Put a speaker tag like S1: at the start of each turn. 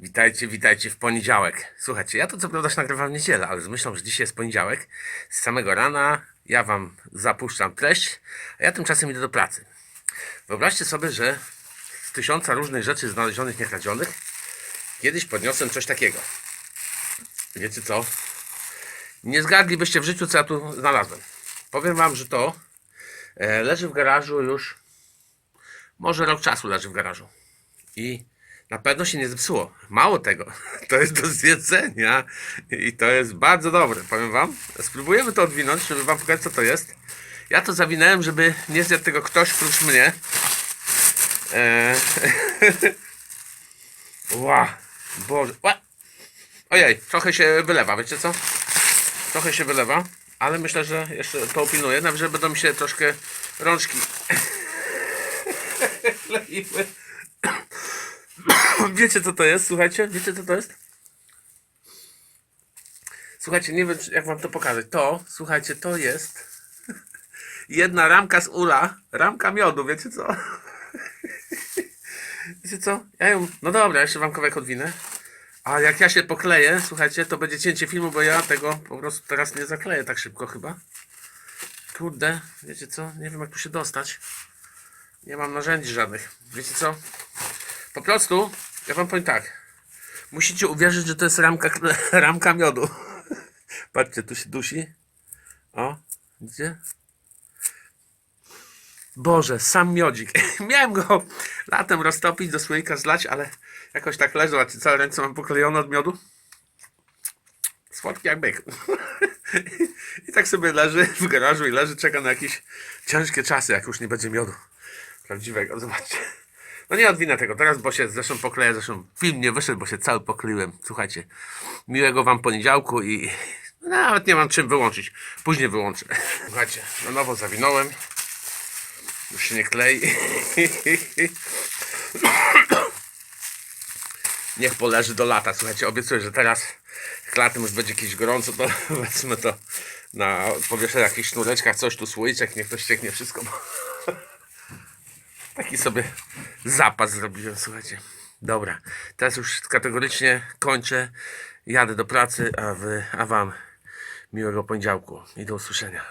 S1: Witajcie, witajcie w poniedziałek. Słuchajcie, ja to co prawda nagrywam w niedzielę, ale z myślą, że dzisiaj jest poniedziałek. Z samego rana ja wam zapuszczam treść, a ja tymczasem idę do pracy. Wyobraźcie sobie, że z tysiąca różnych rzeczy znalezionych, niekradzionych, kiedyś podniosłem coś takiego. Wiecie co? Nie zgadlibyście w życiu, co ja tu znalazłem. Powiem wam, że to e, leży w garażu już, może rok czasu leży w garażu. I na pewno się nie zepsuło. Mało tego, to jest do zjedzenia i to jest bardzo dobre, powiem wam. Spróbujemy to odwinąć, żeby wam pokazać co to jest. Ja to zawinąłem, żeby nie zjadł tego ktoś prócz mnie. Eee... Ła, Boże. Ła. Ojej, trochę się wylewa, wiecie co? Trochę się wylewa, ale myślę, że jeszcze to upilnuję, nawet że będą mi się troszkę rączki kleiły. Wiecie co to jest? Słuchajcie, wiecie co to jest? Słuchajcie, nie wiem jak wam to pokazać. To, słuchajcie, to jest jedna ramka z ula, ramka miodu, wiecie co? Wiecie co? Ja ją, no dobra, jeszcze wam kawałek odwinę. A jak ja się pokleję, słuchajcie, to będzie cięcie filmu, bo ja tego po prostu teraz nie zakleję tak szybko chyba. Kurde, wiecie co? Nie wiem jak tu się dostać. Nie mam narzędzi żadnych. Wiecie co? Po prostu, ja wam powiem tak. Musicie uwierzyć, że to jest ramka, ramka miodu. Patrzcie, tu się dusi. O, widzicie? Boże, sam miodzik. Miałem go latem roztopić, do słoika zlać, ale jakoś tak leżał, a całe ręce mam poklejone od miodu. Słodki jak byk. I tak sobie leży w garażu i leży, czeka na jakieś ciężkie czasy, jak już nie będzie miodu prawdziwego. Zobaczcie. No nie odwinę tego teraz, bo się zresztą pokleję. Zresztą film nie wyszedł, bo się cały pokryłem. Słuchajcie, miłego wam poniedziałku i nawet nie mam czym wyłączyć. Później wyłączę. Słuchajcie, na nowo zawinąłem. Już się nie klei. Niech poleży do lata. Słuchajcie, obiecuję, że teraz jak latem już będzie jakieś gorąco, to wezmę to na powieszę jakichś sznureczkach, coś tu słoiczek, niech to ścieknie wszystko. Taki sobie zapas zrobiłem, słuchajcie. Dobra, teraz już kategorycznie kończę. Jadę do pracy, a wy, a wam miłego poniedziałku i do usłyszenia.